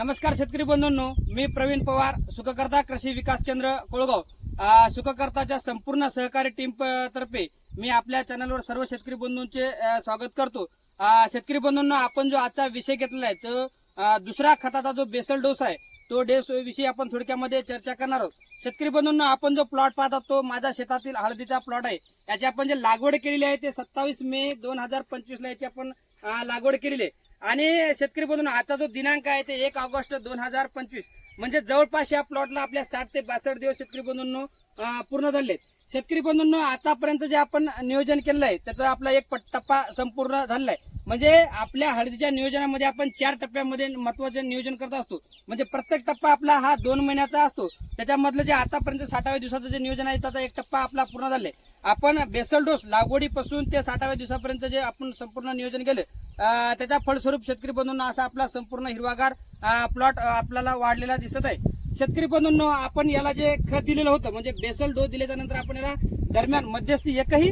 नमस्कार शेतकरी बंधूंनो मी प्रवीण पवार सुखकर्ता कृषी विकास केंद्र कोळगाव. सुखकर्ताच्या संपूर्ण सहकारी टीम तर्फे मी आपल्या चॅनलवर सर्व शेतकरी बंधूंचे स्वागत करतो. शेतकरी बंधूंनो आपण जो आजचा विषय घेतलेला आहे तो दुसरा खताचा जो बेसल डोस आहे तो डेस विषयी आपण थोडक्यामध्ये चर्चा करणार आहोत. शेतकरी बंधूंना आपण जो प्लॉट पाहतात तो माझ्या शेतातील हळदीचा प्लॉट आहे. याची आपण जे लागवड केलेली आहे ते सत्तावीस मे दोन हजार पंचवीस ला याची आपण लागवड केलेली आहे. आणि शेतकरी बंधून आजचा जो दिनांक आहे ते एक ऑगस्ट दोन हजार पंचवीस. म्हणजे जवळपास या प्लॉटला आपल्या साठ ते बासष्ट दिवस शेतकरी बंधूंनो पूर्ण झाले शेतकरी बंधूंनो आतापर्यंत जे आपण नियोजन केलेलं आहे त्याचा आपला एक टप्पा संपूर्ण झालेला आहे. म्हणजे आपल्या हळदीच्या नियोजनामध्ये आपण चार टप्प्यामध्ये महत्त्वाचे नियोजन करत असतो. म्हणजे प्रत्येक टप्पा आपला हा दोन महिन्याचा असतो. त्याच्यामधलं जे आतापर्यंत साठाव्या दिवसाचं जे नियोजन आहे त्याचा एक टप्पा आपला पूर्ण झाले आपण बेसल डोस लागवडीपासून ते साठाव्या दिवसापर्यंत जे आपण संपूर्ण नियोजन केलं त्याचा त्याच्या शेतकरी बंधूंना असा आपला संपूर्ण हिरवागार प्लॉट आपल्याला वाढलेला दिसत आहे. शेतकरी बंधूंनो आपण याला जे खत दिलेलं होतं म्हणजे बेसल डोस दिल्याच्या नंतर आपण याला दरम्यान मध्यस्थी एकही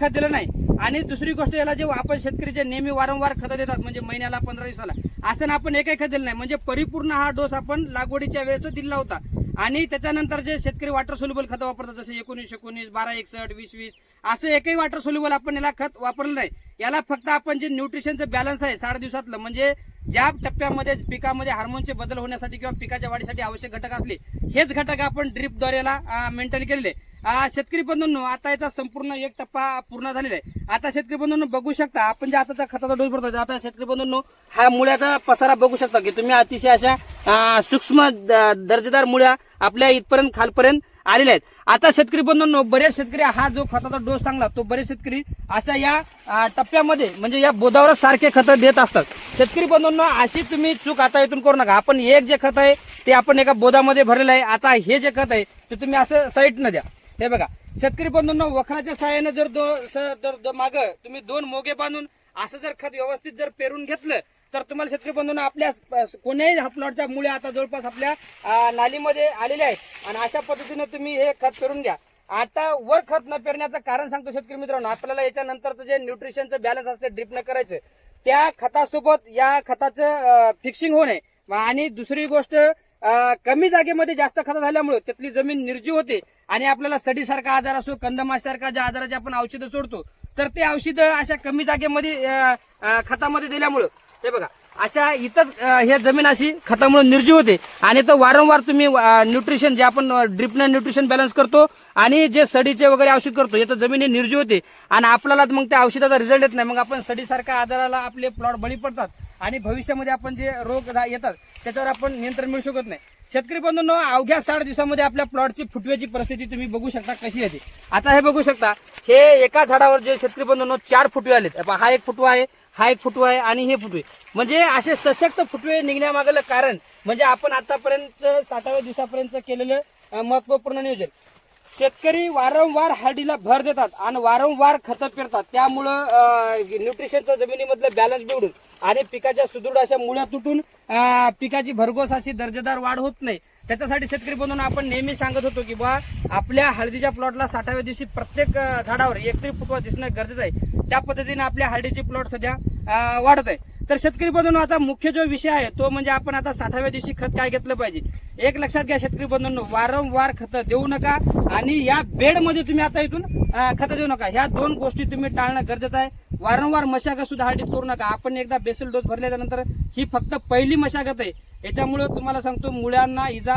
खत दिलं नाही. आणि दुसरी गोष्ट याला जे आपण शेतकरी जे नेहमी वारंवार खतं देतात म्हणजे महिन्याला पंधरा दिवसाला असं ना आपण एकही खत दिलं नाही. म्हणजे परिपूर्ण हा डोस आपण लागवडीच्या वेळेस दिला होता. आणि त्याच्यानंतर जे शेतकरी वॉटर सोल्युबल खतं वापरतात जसं एकोणीस एकोणीस बारा एकसष्ट वीस वीस असं एकही वॉटर सोल्युबल आपण याला खत वापरलं नाही. याला फक्त आपण जे न्यूट्रिशनचं बॅलन्स आहे साठ दिवसातलं म्हणजे ज्या टप्प्यामध्ये पिकामध्ये हार्मोनचे बदल होण्यासाठी किंवा पिकाच्या वाढीसाठी आवश्यक घटक असले हेच घटक आपण ड्रीपद्वारेला मेंटेन केलेले. शेतकरी बंधूंनो आता याचा संपूर्ण एक टप्पा पूर्ण झालेला आहे. आता शेतकरी बंधूंनो बघू शकता आपण जे आताचा खताचा डोस भरतो आता शेतकरी बंधूंनो हा मुळ्याचा पसारा बघू शकता की तुम्ही अतिशय अशा सूक्ष्म द- दर्जेदार मुळ्या आपल्या इथपर्यंत खालपर्यंत आलेल्या आहेत. आता शेतकरी बंधूंनो बरेच शेतकरी हा जो खताचा डोस सांगला तो बरेच शेतकरी अशा या टप्प्यामध्ये म्हणजे या बोदावर सारखे खतं देत असतात. शेतकरी बंधूंनो अशी तुम्ही चूक आता इथून करू नका. आपण एक जे खत आहे ते आपण एका बोधामध्ये भरलेलं आहे. आता हे जे खत आहे ते तुम्ही असं साईडनं द्या. हे बघा शेतकरी बंधूंनो वखराच्या सहाय्याने जर दो सर जर दो- मागं तुम्ही दोन मोगे बांधून असं जर खत व्यवस्थित जर पेरून घेतलं तर तुम्हाला शेतकरी बंधूंना आपल्या कोण्याही हा प्लॉटच्या मुळे आता जवळपास आपल्या नालीमध्ये आलेले आहेत आणि अशा पद्धतीनं तुम्ही हे खत करून घ्या. आता वर खत न पेरण्याचं कारण सांगतो शेतकरी मित्रांनो. आपल्याला याच्यानंतरचं जे न्यूट्रिशनचं बॅलन्स असते ड्रिप न करायचं त्या खतासोबत या खताचं फिक्सिंग होणे. आणि दुसरी गोष्ट कमी जागेमध्ये जास्त खत झाल्यामुळे त्यातली जमीन निर्जीव होते. आणि आपल्याला सडीसारखा आजार असो कंदमासारखा ज्या आजाराचे आपण औषधं सोडतो तर ते औषधं अशा कमी जागेमध्ये खतामध्ये दिल्यामुळं हे बघा अशा इथंच हे जमीन अशी खतामुळे निर्जीव होते. आणि तर वारंवार तुम्ही न्यूट्रिशन जे आपण ड्रिपनं न्यूट्रिशन बॅलन्स करतो आणि जे सडीचे वगैरे औषध करतो हे तर जमीन हे निर्जीव होते. आणि आपल्याला मग त्या औषधाचा रिझल्ट येत नाही. मग आपण सडीसारख्या आजाराला आपले प्लॉट बळी पडतात. आणि भविष्यामध्ये आपण जे रोग येतात त्याच्यावर आपण नियंत्रण मिळू शकत नाही. शेतकरी बंधूंनो अवघ्या साठ दिवसामध्ये आपल्या प्लॉटची फुटव्याची परिस्थिती तुम्ही बघू शकता कशी येते. आता हे बघू शकता हे एका झाडावर जे शेतकरी बंधूंनो चार फुटवे आलेत. हा एक फुटवा आहे हा एक फुटवा आहे आणि हे फुटवे. म्हणजे असे सशक्त फुटवे निघण्यामागलं कारण म्हणजे आपण आतापर्यंत साठाव्या दिवसापर्यंत केलेलं महत्त्वपूर्ण नियोजन. शेतकरी वारंवार हळदीला भर देतात आणि वारंवार खतं पेरतात. त्यामुळं न्यूट्रिशनचं जमिनीमधलं बॅलन्स बिघडून आणि पिकाच्या सुदृढ अशा मुळ्या तुटून पिकाची भरघोस अशी दर्जेदार वाढ होत नाही. त्याच्यासाठी शेतकरी बनवून आपण नेहमी सांगत होतो की बा आपल्या हळदीच्या प्लॉटला साठाव्या दिवशी प्रत्येक झाडावर एकतरी फुटवा दिसणं गरजेचं आहे. त्या पद्धतीने आपल्या हार्डीचे प्लॉट सध्या वाढत आहे. तर शेतकरी बंधूंनो आता मुख्य जो विषय आहे तो म्हणजे आपण आता साठाव्या दिवशी खत काय घेतलं पाहिजे? एक लक्षात घ्या शेतकरी बंधूंनो वारंवार खतं देऊ नका आणि या बेडमध्ये तुम्ही आता इथून खतं देऊ नका. ह्या दोन गोष्टी तुम्ही टाळणं गरजेचं आहे. वारंवार मशागत सुद्धा हळदीत करू नका. आपण एकदा बेसल डोस भरल्याच्या नंतर ही फक्त पहिली मशागत आहे. याच्यामुळे तुम्हाला सांगतो मुळ्यांना इजा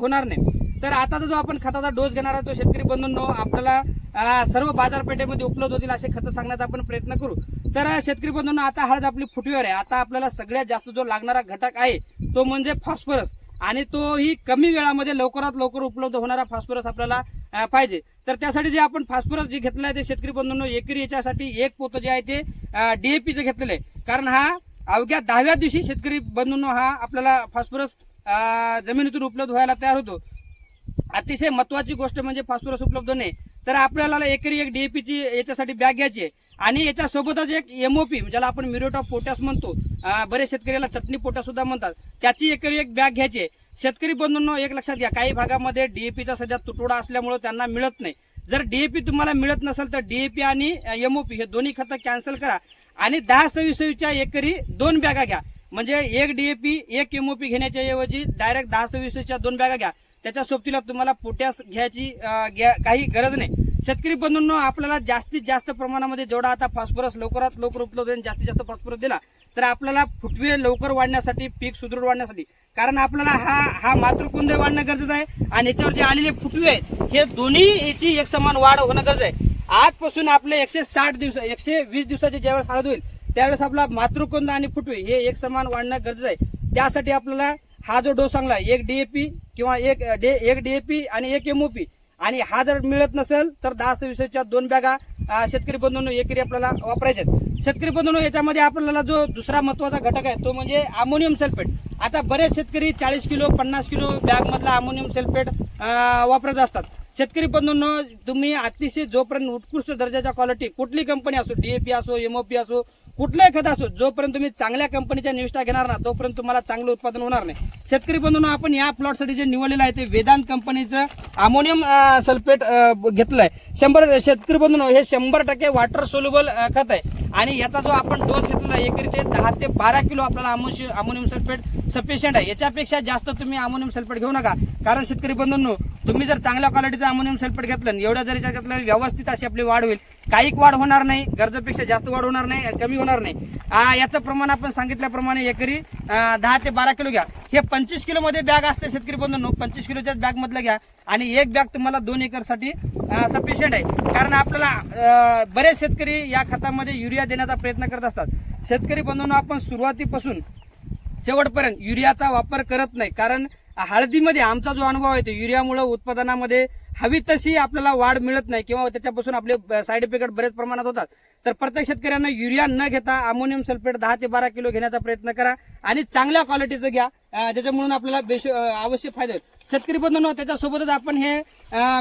होणार नाही. तर आता जो आपण खताचा डोस घेणार आहे तो शेतकरी बंधूंनो आपल्याला सर्व बाजारपेठेमध्ये उपलब्ध होतील असे खतं सांगण्याचा आपण प्रयत्न करू. तर शेतकरी बंधूंनो आता हळद आपली फुटवीवर आहे. आता आपल्याला सगळ्यात जास्त जो लागणारा घटक आहे तो म्हणजे फॉस्फरस. आणि तोही कमी वेळामध्ये लवकरात लवकर उपलब्ध होणारा फॉस्फरस आपल्याला पाहिजे. तर त्यासाठी जे आपण फॉस्फरस जे घेतलं आहे ते शेतकरी बंधूंनो एकरी याच्यासाठी एक पोतं जे आहे ते डीएपीचं घेतलेलं आहे. कारण हा अवघ्या दहाव्या दिवशी शेतकरी बंधूंनो हा आपल्याला फॉस्फरस जमिनीतून उपलब्ध व्हायला तयार होतो. अतिशय महत्वाची गोष्ट म्हणजे फॉस्फरस उपलब्ध नाही. तर आपल्याला एकरी एक डीएपीची याच्यासाठी बॅग घ्यायची आहे. आणि याच्यासोबतच एक एमओपी ज्याला आपण म्युरेट ऑफ पोटॅस म्हणतो बरेच शेतकऱ्याला चटणी पोटॅस सुद्धा म्हणतात. त्याची एकरी एक बॅग घ्यायची आहे. शेतकरी बंधूंनो एक लक्षात घ्या काही भागामध्ये डीएपीचा सध्या तुटवडा असल्यामुळे त्यांना मिळत नाही. जर डीएपी तुम्हाला मिळत नसेल तर डीएपी आणि एमओपी हे दोन्ही खतं कॅन्सल करा. आणि दहा सव्वीस सव्वीसच्या एकरी दोन बॅगा घ्या. म्हणजे एक डीएपी एक एमओपी घेण्याच्या ऐवजी डायरेक्ट दहा सव्वीसच्या दोन बॅगा घ्या. त्याच्या सोबतीला तुम्हाला पोट्यास घ्यायची घ्या- काही गरज नाही. शेतकरी बंधूंनो आपल्याला जास्तीत जास्त प्रमाणामध्ये जेवढा आता फॉस्फरस लवकरात लवकर उपलब्ध होईल जास्तीत जास्त फॉस्फरस दिला तर आपल्याला फुटवे लवकर वाढण्यासाठी पीक सुदृढ वाढण्यासाठी कारण आपल्याला हा हा मातृकुंद वाढणं गरजेचं आहे आणि याच्यावर जे आलेले फुटवे आहेत हे दोन्ही याची एक समान वाढ होणं गरजेचं आहे. आजपासून आपले एकशे साठ दिवस एकशे वीस दिवसाचे ज्यावेळेस हळद होईल त्यावेळेस आपला मातृकुंद आणि फुटवे हे एक समान वाढणं गरजेचं आहे. त्यासाठी आपल्याला हा जो डोस चांगला आहे, एक डीएपी किंवा एक डे एक डीएपी आणि एक एमओपी आणि हा जर मिळत नसेल तर दहा सव्वीसच्या दोन बॅगा शेतकरी बंधूंनो एकरी आपल्याला वापरायचे शेतकरी बंधूंनो याच्यामध्ये आपल्याला जो दुसरा महत्त्वाचा घटक आहे तो म्हणजे अमोनियम सल्फेट आता बरेच शेतकरी चाळीस किलो पन्नास किलो बॅगमधला अमोनियम सल्फेट वापरत असतात. शेतकरी बंधूंनो तुम्ही अतिशय जोपर्यंत उत्कृष्ट दर्जाच्या क्वालिटी कुठली कंपनी असो डीएपी असो एमओपी असो कुठलाही खत असो जोपर्यंत तुम्ही चांगल्या कंपनीच्या निविष्ठा घेणार ना तोपर्यंत तुम्हाला चांगलं उत्पादन होणार नाही. शेतकरी बंधूंनो आपण या प्लॉटसाठी जे निवडलेलं आहे ते वेदांत कंपनीचं अमोनियम सल्फेट घेतलं आहे शंभर शेतकरी बंधूंनो हे शंभर टक्के वॉटर सोल्युबल खत आहे. आणि याचा जो आपण डोस घेतलेला एकरीत एकरी ते दहा ते बारा किलो आपल्याला अमोनियम सल्फेट सफिशियंट आहे. याच्यापेक्षा जास्त तुम्ही अमोनियम सल्फेट घेऊ नका. कारण शेतकरी बंधूंनो तुम्ही जर चांगल्या क्वालिटीचं अमोनियम सल्फेट घेतलं एवढ्या जरी याच्यात घेतलं व्यवस्थित अशी आपली वाढ होईल. काही वाढ होणार नाही गरजेपेक्षा जास्त वाढ होणार नाही आणि कमी होणार नाही. याचं प्रमाण आपण सांगितल्याप्रमाणे एकरी दहा ते बारा किलो घ्या. हे पंचवीस किलोमध्ये बॅग असते शेतकरी बंधूंनो. पंचवीस किलोच्याच बॅगमधलं घ्या. आणि एक बॅग तुम्हाला दोन एकरसाठी सफिशियंट आहे. कारण आपल्याला बरेच शेतकरी या खतामध्ये युरिया देण्याचा प्रयत्न करत असतात. शेतकरी बंधूंना आपण सुरुवातीपासून शेवटपर्यंत युरियाचा वापर करत नाही. कारण हळदीमध्ये आमचा जो अनुभव आहे तो युरियामुळे उत्पादनामध्ये हवी तशी आपल्याला वाढ मिळत नाही किंवा त्याच्यापासून आपले साईड इफेक्ट बरेच प्रमाणात होतात. तर प्रत्येक शेतकऱ्यांना युरिया न घेता अमोनियम सल्फेट दहा ते बारा किलो घेण्याचा प्रयत्न करा आणि चांगल्या क्वालिटीचं घ्या. ज्याच्यामुळे आपल्याला बेश अवश्य फायदा होईल शेतकरी बंधूंनो त्याच्यासोबतच आपण हे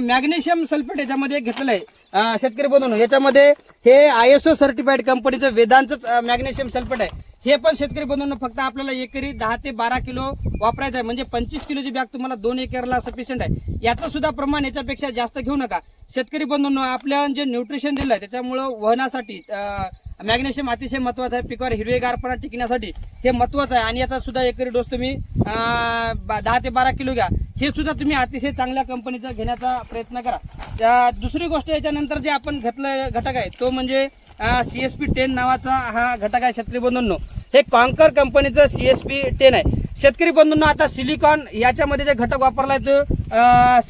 मॅग्नेशियम सल्फेट याच्यामध्ये घेतलेलं आहे. शेतकरी बंधूंनो याच्यामध्ये हे आय एस ओ सर्टिफाईड कंपनीचं वेदांतच मॅग्नेशियम सल्फेट आहे. हे पण शेतकरी बंधूंना फक्त आपल्याला एकरी दहा ते बारा किलो वापरायचं आहे. म्हणजे पंचवीस किलोची बॅग तुम्हाला दोन एकरला सफिशियंट आहे. याचं सुद्धा प्रमाण याच्यापेक्षा जास्त घेऊ नका. शेतकरी बंधूंना आपल्या जे न्यूट्रिशन दिलं आहे त्याच्यामुळं वहनासाठी मॅग्नेशियम अतिशय महत्वाचं आहे. पिकावर हिरवेगारपणा टिकण्यासाठी हे महत्वाचं आहे. आणि याचा सुद्धा एकरी डोस तुम्ही बा- दहा ते बारा किलो घ्या. हे सुद्धा तुम्ही अतिशय चांगल्या कंपनीचा घेण्याचा प्रयत्न करा. त्या दुसरी गोष्ट याच्यानंतर जे आपण घेतलं घटक आहे तो म्हणजे सी एस पी टेन नावाचा हा घटक आहे शेतकरी बंधूंनो. हे कॉन्कर कंपनीचं सी एस पी टेन आहे. शेतकरी बंधूंना आता सिलिकॉन याच्यामध्ये जे घटक वापरलाय तो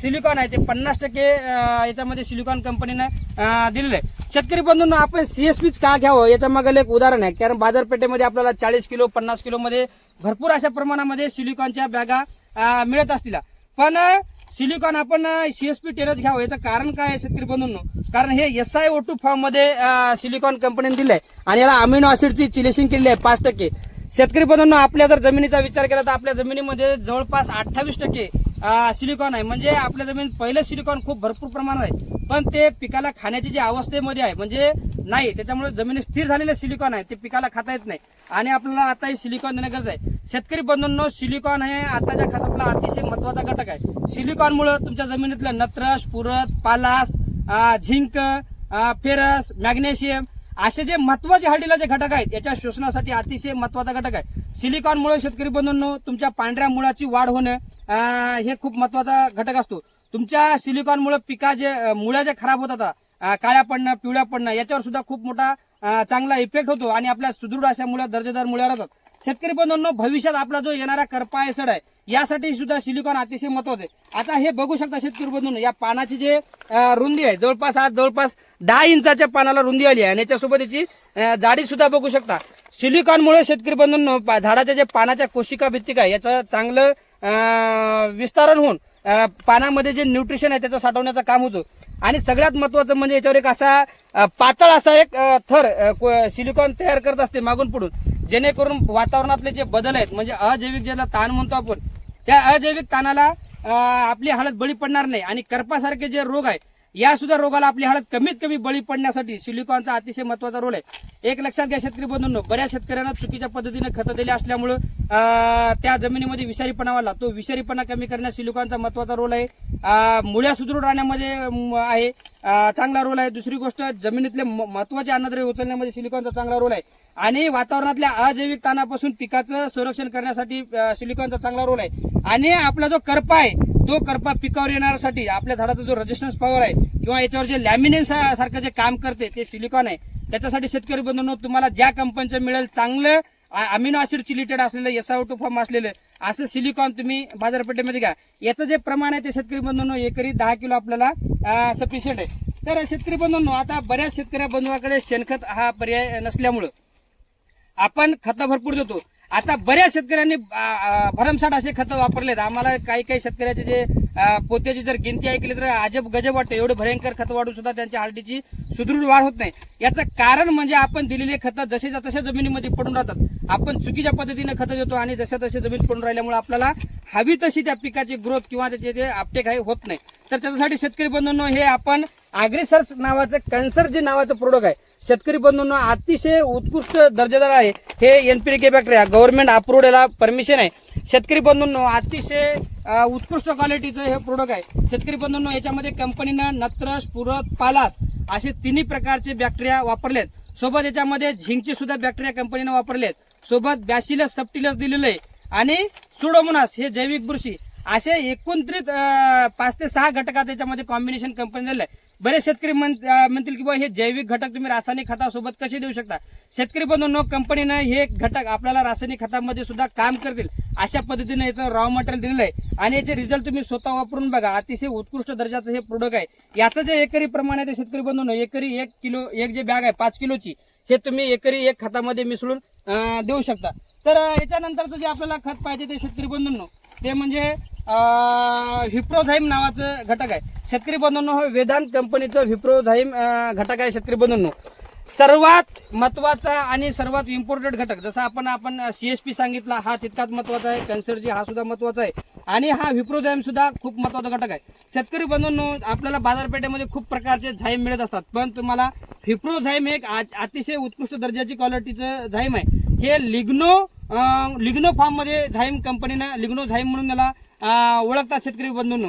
सिलिकॉन आहे ते पन्नास टक्के याच्यामध्ये सिलिकॉन कंपनीनं दिलेलं आहे. शेतकरी बंधूंना आपण सीएसपीच का घ्यावं? याच्या मागे एक उदाहरण आहे. कारण बाजारपेठेमध्ये आपल्याला चाळीस किलो पन्नास किलोमध्ये भरपूर अशा प्रमाणामध्ये सिलिकॉनच्या बॅगा मिळत असतील. पण सिलिकॉन आपण सीएसपी टेनच घ्यावं. याचं कारण काय आहे शेतकरी बंधूंनो? कारण हे एस आय ओ टू फॉर्ममध्ये सिलिकॉन कंपनीने दिलंय आणि याला अमिनो ऍसिडची चिलेशिंग केलेली आहे पाच टक्के. शेतकरी बंधूंनो आपल्या जर जमिनीचा विचार केला तर आपल्या जमिनीमध्ये जवळपास अठ्ठावीस टक्के सिलिकॉन आहे. म्हणजे आपल्या जमीन पहिलं सिलिकॉन खूप भरपूर प्रमाणात आहे. पण ते पिकाला खाण्याची जी अवस्थेमध्ये आहे म्हणजे नाही. त्याच्यामुळे जमिनी स्थिर झालेलं सिलिकॉन आहे. ते पिकाला खाता येत नाही. आणि आपल्याला आता हे सिलिकॉन देणं गरज आहे. शेतकरी बंधूंनो सिलिकॉन हे आताच्या खतातला अतिशय महत्त्वाचा घटक आहे. सिलिकॉनमुळे तुमच्या जमिनीतलं नत्रश पुरत पालास झिंक फेरस मॅग्नेशियम असे जे महत्त्वाचे हळदीला जे घटक आहेत याच्या शोषणासाठी अतिशय महत्त्वाचा घटक आहे. सिलिकॉनमुळे शेतकरी बंधूंनो तुमच्या पांढऱ्या मुळाची वाढ होणं हे खूप महत्त्वाचा घटक असतो. तुमच्या सिलिकॉनमुळे पिका जे मुळ्या जे खराब होतात काळ्या पडणं पिवळ्या पडणं याच्यावर सुद्धा खूप मोठा चांगला इफेक्ट होतो आणि आपल्या सुदृढ अशा मुळ्या दर्जेदार मुळ्या राहतात. शेतकरी बंधूंनो भविष्यात आपला जो येणारा करपायसड आहे यासाठी सुद्धा सिलिकॉन अतिशय महत्वाचं आहे. आता हे बघू शकता शेतकरी बंधून या पानाची जे रुंदी आहे जवळपास आज जवळपास दहा इंचाच्या पानाला रुंदी आली आहे. आणि याच्यासोबत याची जाडी सुद्धा बघू शकता. सिलिकॉनमुळे शेतकरी बंधूंनो झाडाच्या जे पानाच्या कोशिका भित्तिका आहे याचं चांगलं विस्तारण होऊन पानामध्ये जे न्यूट्रिशन आहे त्याचं साठवण्याचं काम होतं. आणि सगळ्यात महत्वाचं म्हणजे याच्यावर एक असा पातळ असा एक थर सिलिकॉन तयार करत असते मागून पुढून. जेणेकरून वातावरणातले जे बदल आहेत म्हणजे अजैविक ज्याला ताण म्हणतो आपण त्या अजैविक ताणाला आपली हालत बळी पडणार नाही. आणि करपासारखे जे रोग आहेत या सुद्धा रोगाला आपली हळद कमीत कमी बळी पडण्यासाठी सिलिकॉनचा अतिशय महत्त्वाचा रोल आहे. एक लक्षात घ्या शेतकरी बंधूंनो बऱ्याच शेतकऱ्यांना चुकीच्या पद्धतीने खतं दिली असल्यामुळं त्या जमिनीमध्ये विषारीपणा वाढला. तो विषारीपणा कमी करण्यास सिलिकॉनचा महत्त्वाचा रोल आहे. मुळ्या सुदृढ राहण्यामध्ये आहे. चांगला रोल आहे. दुसरी गोष्ट जमिनीतले महत्त्वाचे अन्नद्रव्य उचलण्यामध्ये सिलिकॉनचा चांगला रोल आहे. आणि वातावरणातल्या अजैविक ताणापासून पिकाचं संरक्षण करण्यासाठी सिलिकॉनचा चांगला रोल आहे. आणि आपला जो करपा आहे तो करपा पिकावर येण्यासाठी आपल्या झाडाचा जो रजिस्टन्स पॉवर आहे किंवा याच्यावर जे लॅमिनेन सारखं जे काम करते ते सिलिकॉन आहे त्याच्यासाठी शेतकरी बंधूंनो तुम्हाला ज्या कंपनीचं मिळेल चांगलं अमिनो ऍसिड चिलिटेड असलेलं एसआय टू फॉर्म असलेलं असं सिलिकॉन तुम्ही बाजारपेठेमध्ये घ्या. याचं जे प्रमाण आहे ते शेतकरी बंधूंनो एकरी दहा किलो आपल्याला सफिशियंट आहे. तर शेतकरी बंधूंनो आता बऱ्याच शेतकऱ्या बंधूंकडे शेणखत हा पर्याय नसल्यामुळं आपण खतं भरपूर देतो. आता बऱ्याच शेतकऱ्यांनी भरमसाठ असे खतं वापरलेत. आम्हाला काही काही शेतकऱ्याचे जे पोत्याची जर गिनती ऐकली तर अजब गजब वाटते. एवढे भयंकर खतं वाढून सुद्धा त्यांच्या हार्टीची सुदृढ वाढ होत नाही. याचं कारण म्हणजे आपण दिलेले खतं जसेच्या तशा जमिनीमध्ये पडून राहतात. आपण चुकीच्या पद्धतीने खतं देतो आणि जशा तसे जमीन पडून राहिल्यामुळे आपल्याला हवी तशी त्या पिकाची ग्रोथ किंवा त्याचे ते अपटेक आहे होत नाही. तर त्याच्यासाठी शेतकरी बंधूंनो हे आपण अॅग्रिसर्च नावाचं कन्सर्जी नावाचं प्रोडक्ट आहे. शेतकरी बंधूंना अतिशय उत्कृष्ट दर्जेदार आहे हे N P K bacteria government approved याला परमिशन आहे. शेतकरी बंधूंनो अतिशय उत्कृष्ट क्वालिटीचं हे प्रोडक्ट आहे. शेतकरी बंधूंनो याच्यामध्ये कंपनीनं नत्रस पुरत पालास असे तिन्ही प्रकारचे बॅक्टेरिया वापरलेत. सोबत याच्यामध्ये झिंकचे सुद्धा बॅक्टेरिया कंपनीनं वापरलेत. सोबत बॅसिलस सप्टिलस दिलेलं आहे. आणि सुडोमोनास हे जैविक बुरशी. असे एकत्रित पाच ते सहा घटकाचं याच्यामध्ये कॉम्बिनेशन कंपनी दिलं आहे बरेच शेतकरी म्हण- म्हणतील की बा हे जैविक घटक तुम्ही रासायनिक खतासोबत कसे देऊ शकता? शेतकरी बंधूंनो कंपनीनं हे घटक आपल्याला रासायनिक खतामध्ये सुद्धा काम करतील अशा पद्धतीने याचं रॉ मटेरियल दिलेलं आहे. आणि याचे रिझल्ट तुम्ही स्वतः वापरून बघा अतिशय उत्कृष्ट दर्जाचं हे प्रोडक्ट आहे. याचं जे एकरी प्रमाण आहे ते शेतकरी बंधूंनो एकरी एक किलो एक जे बॅग आहे पाच किलोची हे तुम्ही एकरी एक खतामध्ये मिसळून देऊ शकता. तर याच्यानंतरचं जे आपल्याला खत पाहिजे ते शेतकरी बंधूंनो ते म्हणजे व्हिप्रोझाईम नावाचं घटक आहे. शेतकरी बंधूंनो हे वेदांत कंपनीचं व्हिप्रोझाईम घटक आहे शेतकरी बंधूंनो. सर्वात महत्त्वाचा आणि सर्वात इम्पॉर्टंट घटक जसं आपण आपण सीएसपी सांगितला हा तितकाच महत्त्वाचा आहे. कॅन्सरजी हा सुद्धा महत्त्वाचा आहे. आणि हा व्हिप्रोझाईम सुद्धा खूप महत्त्वाचा घटक आहे. शेतकरी बंधूंनो आपल्याला बाजारपेठेमध्ये खूप प्रकारचे झाईम मिळत असतात. पण तुम्हाला विप्रोझाईम एक आ- अतिशय उत्कृष्ट दर्जाची क्वालिटीचं झाईम आहे. हे लिग्नो लिग्नो फार्ममध्ये झाईम कंपनीनं लिग्नो झाईम म्हणून त्याला ओळखतात शेतकरी बंधूंनो.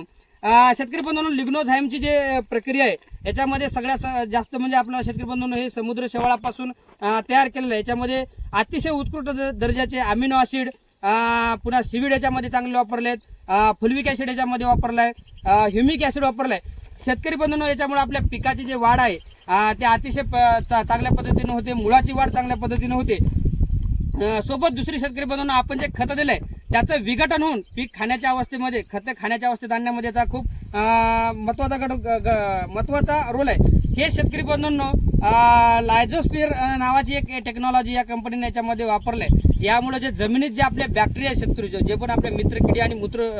शेतकरी बंधूंनो लिग्नो झाईमची जे प्रक्रिया आहे याच्यामध्ये सगळ्यात स- जास्त म्हणजे आपलं शेतकरी बंधूंनो हे समुद्र शेवाळापासून तयार केलेलं आहे. याच्यामध्ये अतिशय उत्कृष्ट द- दर्जाचे अमिनो ऍसिड पुन्हा सिविड याच्यामध्ये चांगले वापरले आहेत. फुलविक ऍसिड याच्यामध्ये वापरलाय ह्युमिक ऍसिड वापरलाय शेतकरी बंधूंनो याच्यामुळे आपल्या पिकाची जे वाढ आहे ते अतिशय प- चा- चांगल्या पद्धतीने होते. मुळाची वाढ चांगल्या पद्धतीने होते. सोबत दुसरी शेतकरी बनवून आपण जे खतं दिलंय त्याचं विघटन होऊन पीक खाण्याच्या अवस्थेमध्ये खतं खाण्याच्या अवस्थेत आणण्यामध्ये खूप महत्त्वाचा गट ग- महत्त्वाचा रोल आहे. हे शेतकरी बंधूंनो लायझोस्पियर नावाची एक टेक्नॉलॉजी या कंपनीने याच्यामध्ये वापरलंय. यामुळे जे जमिनीत जे आपले बॅक्टेरिया शेतकरी जे पण आपले मित्र किडी आणि मूत्र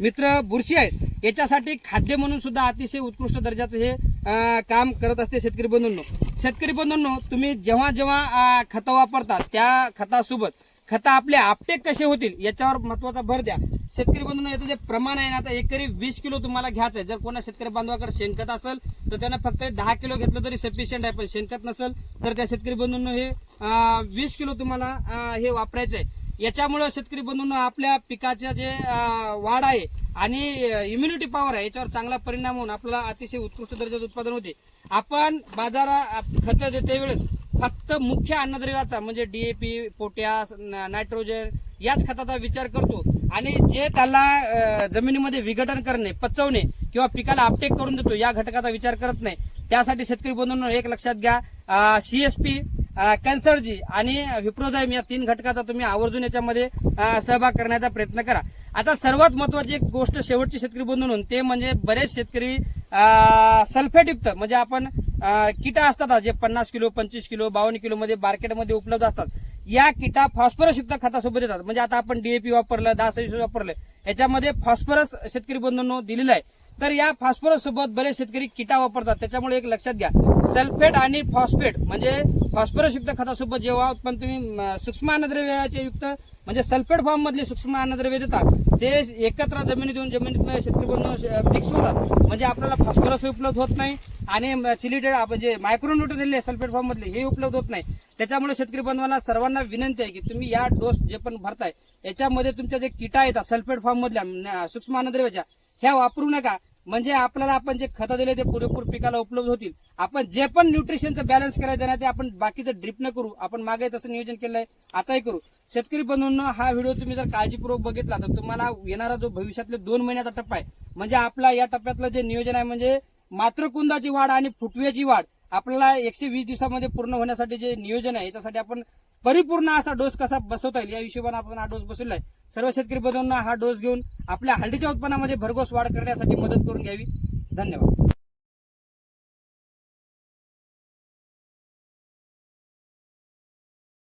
मित्र बुरशी आहेत याच्यासाठी खाद्य म्हणून सुद्धा अतिशय उत्कृष्ट दर्जाचं हे काम करत असते शेतकरी बंधूंनो. शेतकरी बंधूंनो तुम्ही जेव्हा जेव्हा खतं वापरता त्या खतासोबत खतं आपले आपटेक कसे होतील याच्यावर महत्त्वाचा भर द्या. शेतकरी बंधूंनो याचं जे प्रमाण आहे ना आता एकरी वीस किलो तुम्हाला घ्यायचं आहे. जर कोणा शेतकरी बांधवाकडे शेणखत असेल तर त्यांना फक्त दहा किलो घेतलं तरी सफिशियंट आहे. पण शेणखत नसेल तर त्या शेतकरी बंधूंनो हे वीस किलो तुम्हाला हे वापरायचं आहे. याच्यामुळे शेतकरी बंधूंनो आपल्या पिकाच्या जे वाढ आहे आणि इम्युनिटी पॉवर आहे याच्यावर चांगला परिणाम होऊन आपल्याला अतिशय उत्कृष्ट दर्जाचं उत्पादन होते. आपण बाजारात खतं देते वेळेस फक्त मुख्य अन्नद्रव्याचा म्हणजे डीएपी पोटॅश नायट्रोजन याच खताचा विचार करतो. आणि जे त्याला जमिनीमध्ये विघटन करणे पचवणे किंवा पिकाला अपटेक करून देतो या घटकाचा विचार करत नाही. त्यासाठी शेतकरी बंधूंनो एक लक्षात घ्या सीएसपी कॅन्सरजी आणि विप्रोझाईम या तीन घटकाचा तुम्ही आवर्जून याच्यामध्ये सहभाग करण्याचा प्रयत्न करा. आता सर्वात महत्वाची एक गोष्ट शेवटची शेतकरी बंधू म्हणून ते म्हणजे बरेच शेतकरी सल्फेटयुक्त म्हणजे आपण किटा असतात जे पन्नास किलो पंचवीस किलो बावन्न किलो मध्ये मार्केटमध्ये उपलब्ध असतात. या किटा फॉस्फरसयुक्त खतासोबत येतात. म्हणजे आता आपण डीएपी वापरलं दहा वापरलं याच्यामध्ये फॉस्फरस शेतकरी बंधूंनो दिलेलं आहे. तर या फॉस्फरस सोबत बरेच शेतकरी किटा वापरतात. त्याच्यामुळे एक लक्षात घ्या. सल्फेट आणि फॉस्फेट म्हणजे फॉस्फरस युक्त खतासोबत जेव्हा पण तुम्ही सूक्ष्म अन्नद्रव्याचे युक्त म्हणजे सल्फेट फॉर्म मधले सूक्ष्म अन्नद्रव्य देतात ते एकत्र जमिनीत येऊन जमिनीत शेतकरी बनवून मिक्स होतात. म्हणजे आपल्याला फॉस्फरस उपलब्ध होत नाही आणि चिलिटेड आपण जे मायक्रोन्यूट्रन दिले सल्फेट फॉर्म मधले हे उपलब्ध होत नाही. त्याच्यामुळे शेतकरी बनवाला सर्वांना विनंती आहे की तुम्ही या डोस जे पण भरताय याच्यामध्ये तुमच्या जे किटा येतात सल्फेट फॉर्म मधल्या सूक्ष्म अन्नद्रव्याच्या ह्या वापरू नका. म्हणजे आपल्याला आपण जे खतं दिले ते पुरेपूर पिकाला उपलब्ध होतील. आपण जे पण न्यूट्रिशनचं बॅलन्स करायचं ना ते आपण बाकीचं ड्रिप न करू. आपण मागे तसं नियोजन केलं आहे आताही करू. शेतकरी बंधूंना हा व्हिडिओ तुम्ही जर काळजीपूर्वक बघितला तर तुम्हाला येणारा जो भविष्यातले दोन महिन्याचा टप्पा आहे म्हणजे आपला या टप्प्यातलं जे नियोजन आहे म्हणजे मात्रकुंदाची वाढ आणि फुटव्याची वाढ आपल्याला एकशे वीस दिवसामध्ये पूर्ण होण्यासाठी जे नियोजन आहे याच्यासाठी आपण परिपूर्ण असा डोस कसा बसवता येईल या हिशोबाने आपण हा डोस बसवलाय सर्व शेतकरी बंधूंना हा डोस घेऊन आपल्या हळदीच्या उत्पन्नामध्ये भरघोस वाढ करण्यासाठी मदत करून घ्यावी. धन्यवाद.